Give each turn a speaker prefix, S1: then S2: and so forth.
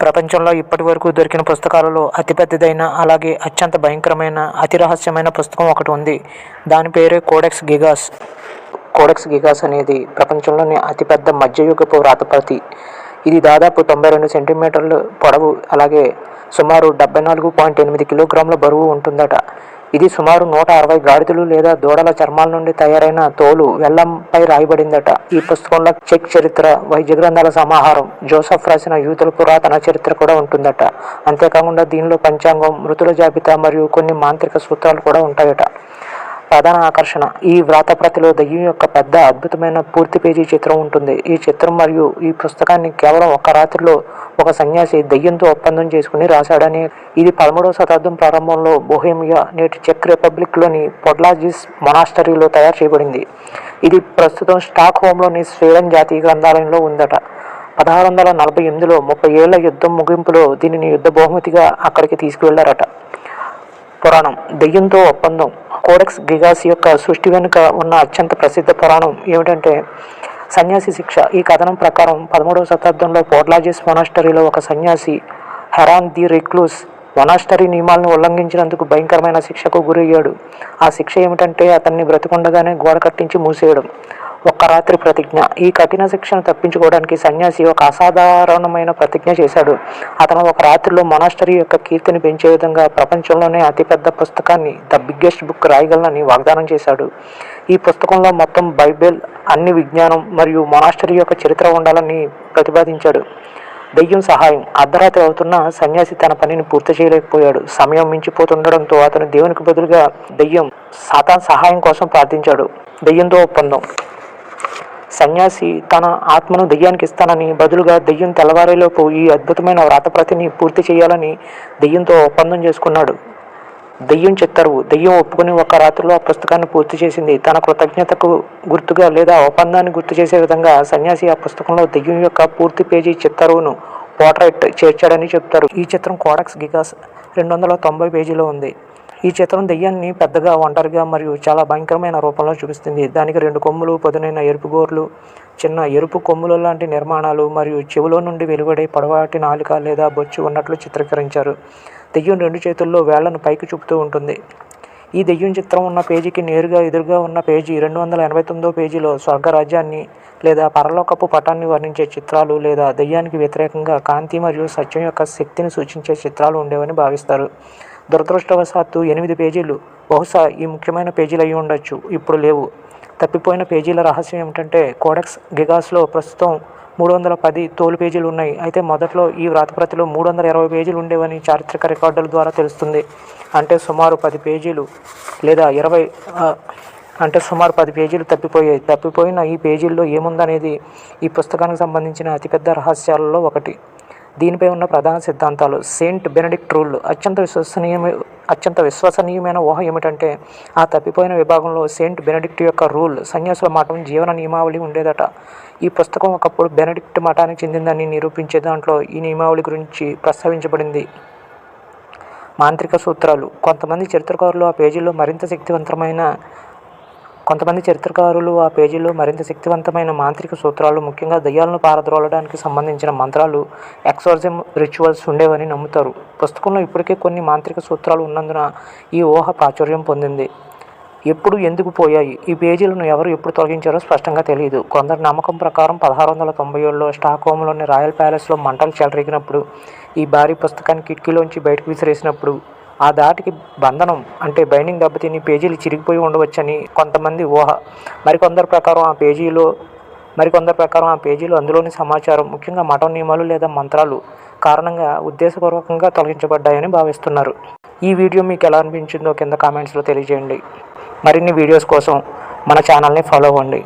S1: ప్రపంచంలో ఇప్పటి వరకు దొరికిన పుస్తకాలలో అతిపెద్దదైన అలాగే అత్యంత భయంకరమైన అతి రహస్యమైన పుస్తకం ఒకటి ఉంది. దాని పేరే కోడెక్స్ గిగాస్ కోడెక్స్ గిగాస్ అనేది ప్రపంచంలోని అతిపెద్ద మధ్యయుగపు వ్రాతప్రతి ఇది దాదాపు తొంభై రెండు సెంటీమీటర్లు పొడవు అలాగే సుమారు డెబ్బై నాలుగు పాయింట్ ఎనిమిది కిలోగ్రాముల బరువు ఉంటుందట. ఇది సుమారు నూట అరవై గాడిదలు లేదా దూడల చర్మాల నుండి తయారైన తోలు వెల్లంపై రాయబడిందట. ఈ పుస్తకంలో చెక్ చరిత్ర వైద్య గ్రంథాల సమాహారం జోసఫ్ రాసిన యూతుల పురాతన చరిత్ర కూడా ఉంటుందట. అంతేకాకుండా దీనిలో పంచాంగం మృతుల జాబితా మరియు కొన్ని మాంత్రిక సూత్రాలు కూడా ఉంటాయట. ప్రధాన ఆకర్షణ. ఈ వ్రాతప్రతిలో దయ్యం యొక్క పెద్ద అద్భుతమైన పూర్తి పేజీ చిత్రం ఉంటుంది. ఈ చిత్రం మరియు ఈ పుస్తకాన్ని కేవలం ఒక రాత్రిలో ఒక సన్యాసి దయ్యంతో ఒప్పందం చేసుకుని రాశాడని ఇది పదమూడవ శతాబ్దం ప్రారంభంలో బొహేమియా నేటి చెక్ రిపబ్లిక్లోని పొడ్లాజిస్ మొనాస్టరీలో తయారు చేయబడింది. ఇది ప్రస్తుతం స్టాక్ హోమ్లోని స్వీడన్ జాతీయ గ్రంథాలయంలో ఉందట. పదహారు వందల నలభై ఎనిమిదిలో ముప్పై ఏళ్ళ యుద్ధం ముగింపులో దీనిని యుద్ధ బహుమతిగా అక్కడికి తీసుకువెళ్ళారట. పురాణం దెయ్యంతో ఒప్పందం కోడెక్స్ గిగాస్ యొక్క సృష్టి వెనుక ఉన్న అత్యంత ప్రసిద్ధ పురాణం ఏమిటంటే సన్యాసి శిక్ష. ఈ కథనం ప్రకారం పదమూడవ శతాబ్దంలో పోర్లాజిస్ మొనాస్టరీలో ఒక సన్యాసి హెరాన్ ది రిక్లూస్ మొనాస్టరీ నియమాలను ఉల్లంఘించినందుకు భయంకరమైన శిక్షకు గురయ్యాడు. ఆ శిక్ష ఏమిటంటే అతన్ని బ్రతికుండగానే గోడ కట్టించి మూసేయడం. ఒక్క రాత్రి ప్రతిజ్ఞ. ఈ కఠిన శిక్షను తప్పించుకోవడానికి సన్యాసి ఒక అసాధారణమైన ప్రతిజ్ఞ చేశాడు. అతను ఒక రాత్రిలో మొనాస్టరీ యొక్క కీర్తిని పెంచే విధంగా ప్రపంచంలోనే అతిపెద్ద పుస్తకాన్ని ద బిగ్గెస్ట్ బుక్ రాయగలనని వాగ్దానం చేశాడు. ఈ పుస్తకంలో మొత్తం బైబిల్ అన్ని విజ్ఞానం మరియు మొనాస్టరీ యొక్క చరిత్ర ఉండాలని ప్రతిపాదించాడు. దెయ్యం సహాయం. అర్ధరాత్రి అవుతున్న సన్యాసి తన పనిని పూర్తి చేయలేకపోయాడు. సమయం మించిపోతుండడంతో అతను దేవునికి బదులుగా దెయ్యం సాతాన్ సహాయం కోసం ప్రార్థించాడు. దెయ్యంతో ఒప్పందం. సన్యాసి తన ఆత్మను దెయ్యానికి ఇస్తానని బదులుగా దెయ్యం తెల్లవారేలోపు ఈ అద్భుతమైన వ్రాతప్రతిని పూర్తి చేయాలని దెయ్యంతో ఒప్పందం చేసుకున్నాడు. దెయ్యం చిత్తరువు. దెయ్యం ఒప్పుకుని ఒక రాత్రిలో ఆ పుస్తకాన్ని పూర్తి చేసింది. తన కృతజ్ఞతకు గుర్తుగా లేదా ఒప్పందాన్ని గుర్తు చేసే విధంగా సన్యాసి ఆ పుస్తకంలో దెయ్యం యొక్క పూర్తి పేజీ చిత్తరువును పోర్ట్రైట్ చేర్చాడని చెప్తారు. ఈ చిత్రం కోడక్స్ గిగాస్ రెండు వందల తొంభై పేజీలో ఉంది. ఈ చిత్రం దెయ్యాన్ని పెద్దగా ఒంటరిగా మరియు చాలా భయంకరమైన రూపంలో చూపిస్తుంది. దానికి రెండు కొమ్ములు పదునైన ఎరుపు గోర్లు చిన్న ఎరుపు కొమ్ములు లాంటి నిర్మాణాలు మరియు చెవులో నుండి వెలువడే పొడవాటి నాలుక లేదా బొచ్చు ఉన్నట్లు చిత్రీకరించారు. దెయ్యం రెండు చేతుల్లో వేళ్ళను పైకి చూపుతూ ఉంటుంది. ఈ దెయ్యం చిత్రం ఉన్న పేజీకి నేరుగా ఎదురుగా ఉన్న పేజీ రెండు వందల ఎనభై తొమ్మిదో పేజీలో స్వర్గరాజ్యాన్ని లేదా పరలోకపు పటాన్ని వర్ణించే చిత్రాలు లేదా దెయ్యానికి వ్యతిరేకంగా కాంతి మరియు సత్యం యొక్క శక్తిని సూచించే చిత్రాలు ఉండేవని భావిస్తారు. దురదృష్టవశాత్తు ఎనిమిది పేజీలు. బహుశా ఈ ముఖ్యమైన పేజీలు అయి ఉండొచ్చు. ఇప్పుడు లేవు. తప్పిపోయిన పేజీల రహస్యం ఏమిటంటే కోడెక్స్ గిగాస్లో ప్రస్తుతం మూడు వందల పది తోలు పేజీలు ఉన్నాయి అయితే మొదట్లో ఈ వ్రాతప్రతిలో మూడు వందల ఇరవై పేజీలు ఉండేవని చారిత్రక రికార్డుల ద్వారా తెలుస్తుంది. అంటే సుమారు పది పేజీలు లేదా ఇరవై అంటే సుమారు పది పేజీలు తప్పిపోయాయి. తప్పిపోయిన ఈ పేజీల్లో ఏముందనేది ఈ పుస్తకానికి సంబంధించిన అతిపెద్ద రహస్యాలలో ఒకటి. దీనిపై ఉన్న ప్రధాన సిద్ధాంతాలు సెయింట్ బెనడిక్ట్ రూల్ అత్యంత విశ్వసనీయమ అత్యంత విశ్వసనీయమైన ఊహ ఏమిటంటే ఆ తప్పిపోయిన విభాగంలో సెయింట్ బెనడిక్ట్ యొక్క రూల్ సన్యాసుల మఠం జీవన నియమావళి ఉండేదట. ఈ పుస్తకం ఒకప్పుడు బెనడిక్ట్ మఠానికి చెందిందని నిరూపించే దాంట్లో ఈ నియమావళి గురించి ప్రస్తావించబడింది. మాంత్రిక సూత్రాలు. కొంతమంది చరిత్రకారులు ఆ పేజీలో మరింత శక్తివంతమైన కొంతమంది చరిత్రకారులు ఆ పేజీలో మరింత శక్తివంతమైన మాంత్రిక సూత్రాలు ముఖ్యంగా దయ్యాలను పారద్రోలడానికి సంబంధించిన మంత్రాలు ఎక్సోర్జిమ్ రిచువల్స్ ఉండేవని నమ్ముతారు. పుస్తకంలో ఇప్పటికే కొన్ని మాంత్రిక సూత్రాలు ఉన్నందున ఈ ఊహ ప్రాచుర్యం పొందింది. ఎప్పుడు ఎందుకు పోయాయి? ఈ పేజీలను ఎవరు ఎప్పుడు తొలగించారో స్పష్టంగా తెలియదు కొందరి నమ్మకం ప్రకారం పదహారు వందల తొంభై ఏడులో స్టాక్హోమ్లోని రాయల్ ప్యాలెస్లో మంటలు చెలరేగినప్పుడు ఈ భారీ పుస్తకాన్ని కిటికీలోంచి బయటకు విసిరేసినప్పుడు ఆ దాటికి బంధనం అంటే బైండింగ్ దెబ్బతిని పేజీలు చిరిగిపోయి ఉండవచ్చని కొంతమంది ఊహ. మరికొందరి ప్రకారం ఆ పేజీలో మరికొందరి ప్రకారం ఆ పేజీలు అందులోని సమాచారం ముఖ్యంగా మఠం నియమాలు లేదా మంత్రాలు కారణంగా ఉద్దేశపూర్వకంగా తొలగించబడ్డాయని భావిస్తున్నారు. ఈ వీడియో మీకు ఎలా అనిపించిందో కింద కామెంట్స్లో తెలియజేయండి. మరిన్ని వీడియోస్ కోసం మన ఛానల్ని ఫాలో అవ్వండి.